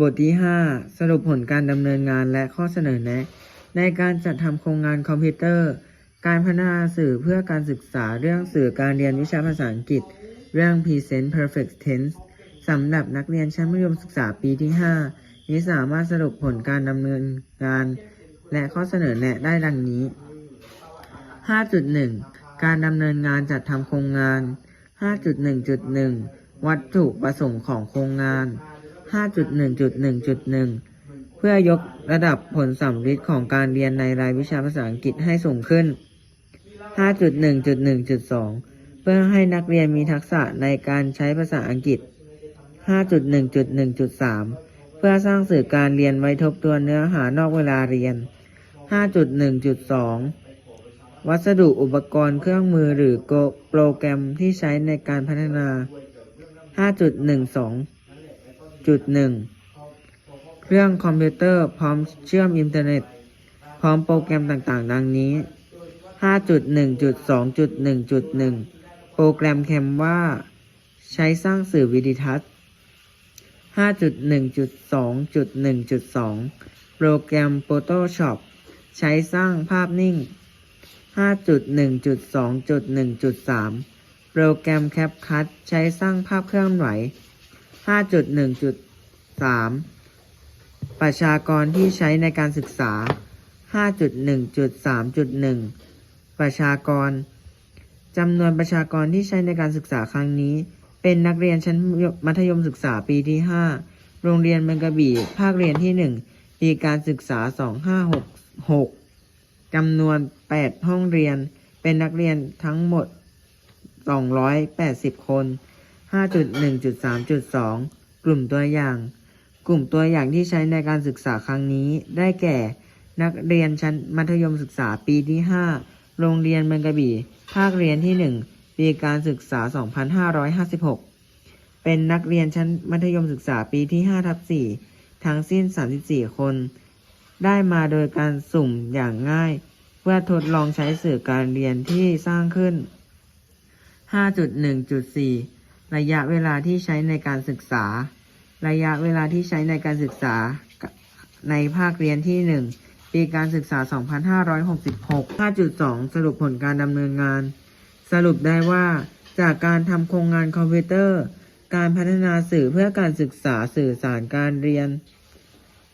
บทที่ 5 สรุปผลการดำเนินงานและข้อเสนอแนะ ในการจัดทำโครงงานคอมพิวเตอร์ การพัฒนาสื่อเพื่อการศึกษาเรื่องสื่อการเรียนวิชาภาษาอังกฤษ เรื่อง Present Perfect Tense สำหรับนักเรียนชั้นมัธยมศึกษาปีที่ 5 นี้สามารถสรุปผลการดำเนินงาน และข้อเสนอแนะได้ดังนี้ 5.1 การดำเนินงานจัดทำโครงงาน 5.1.1 วัตถุประสงค์ของโครงงาน 5.1.1.1 เพื่อยกระดับผลสัมฤทธิ์ของการเรียนในรายวิชาภาษาอังกฤษให้สูงขึ้น 5.1.1.2 เพื่อให้นักเรียนมีทักษะในการใช้ภาษาอังกฤษ 5.1.1.3 เพื่อสร้างสื่อการเรียนไว้ทบทวนเนื้อหานอกเวลาเรียน 5.1.2 วัสดุอุปกรณ์เครื่องมือหรือโปรแกรมที่ใช้ในการพัฒนา 5.1.2 5.12.1เครื่องคอมพิวเตอร์พร้อมเชื่อมอินเทอร์เน็ต พร้อมโปรแกรมต่างๆ ดังนี้ 5.1.2.1.1 โปรแกรมแคมว่า ใช้สร้างสื่อวิดิทัศน์ 5.1.2.1.2 โปรแกรม Photoshop ใช้สร้างภาพนิ่ง 5.1.2.1.3 โปรแกรม CapCut ใช้สร้างภาพเคลื่อนไหว 5.1.3 ประชากรที่ใช้ในการศึกษา 5.1.3.1 ประชากรจำนวนประชากรที่ใช้ในการศึกษาครั้งนี้ เป็นนักเรียนชั้นมัธยมศึกษาปีที่ 5 โรงเรียนเมืองกระบี่ ภาคเรียนที่ 1 ปีการศึกษา 2566จำนวน 8 ห้องเรียน เป็นนักเรียนทั้งหมด 280 คน 5.1.3.2 กลุ่มตัวอย่าง กลุ่มตัวอย่างที่ใช้ในการศึกษาครั้งนี้ ได้แก่ นักเรียนชั้นมัธยมศึกษาปีที่ 5 โรงเรียนเมืองกระบี่ ภาคเรียนที่ 1 ปีการศึกษา 2556 เป็นนักเรียนชั้นมัธยมศึกษาปีที่5ทับ4ทั้งสิ้น 34 คน ได้มาโดยการสุ่มอย่างง่าย เพื่อทดลองใช้สื่อการเรียนที่สร้างขึ้น 5.1.4 ระยะเวลาที่ใช้ในการศึกษา ระยะเวลาที่ใช้ในการศึกษาในภาคเรียนที่ 1 ปีการศึกษา 2566 5.2 สรุปผลการดำเนินงาน สรุปได้ว่า จากการทำโครงงานคอมพิวเตอร์ การพัฒนาสื่อเพื่อการศึกษาสื่อสารการเรียน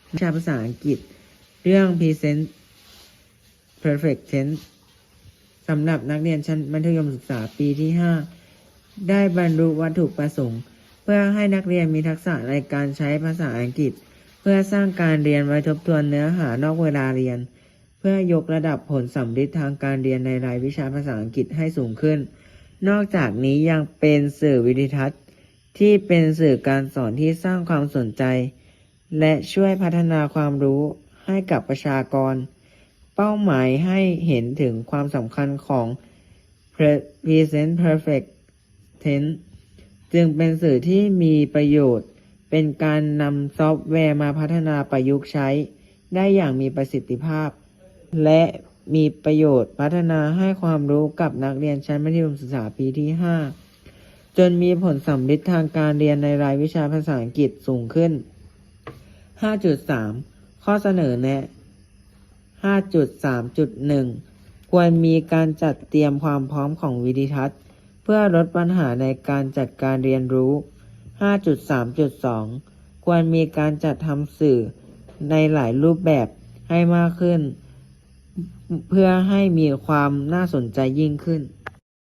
วิชาภาษาอังกฤษ เรื่อง Present Perfect Tense สำหรับนักเรียนชั้นมัธยมศึกษาปีที่ 5 ได้บรรลุวัตถุประสงค์ เพื่อให้นักเรียนมีทักษะในการใช้ภาษาอังกฤษ เพื่อสร้างการเรียนไว้ทบทวนเนื้อหานอกเวลาเรียน เพื่อยกระดับผลสัมฤทธิ์ทางการเรียนในรายวิชาภาษาอังกฤษให้สูงขึ้น นอกจากนี้ยังเป็นสื่อวิดิทัศน์ ที่เป็นสื่อการสอนที่สร้างความสนใจ และช่วยพัฒนาความรู้ให้กับประชากร เป้าหมายให้เห็นถึงความสำคัญของ Present Perfect Tense จึงเป็นสื่อที่มีประโยชน์ เป็นการนำซอฟต์แวร์มาพัฒนาประยุกต์ใช้ ได้อย่างมีประสิทธิภาพ และมีประโยชน์พัฒนาให้ความรู้กับนักเรียนชั้นมัธยมศึกษาปีที่ 5 จนมีผลสำฤทธิ์ทางการเรียนในรายวิชาภาษาอังกฤษสูงขึ้น 5.3 ข้อเสนอแนะ 5.3.1 ควรมีการจัดเตรียมความพร้อมของวิดิทัศน์ เพื่อลดปัญหาในการจัดการเรียนรู้ 5.3.2 ควรมีการจัดทำสื่อในหลายรูปแบบให้มากขึ้น เพื่อให้มีความน่าสนใจยิ่งขึ้น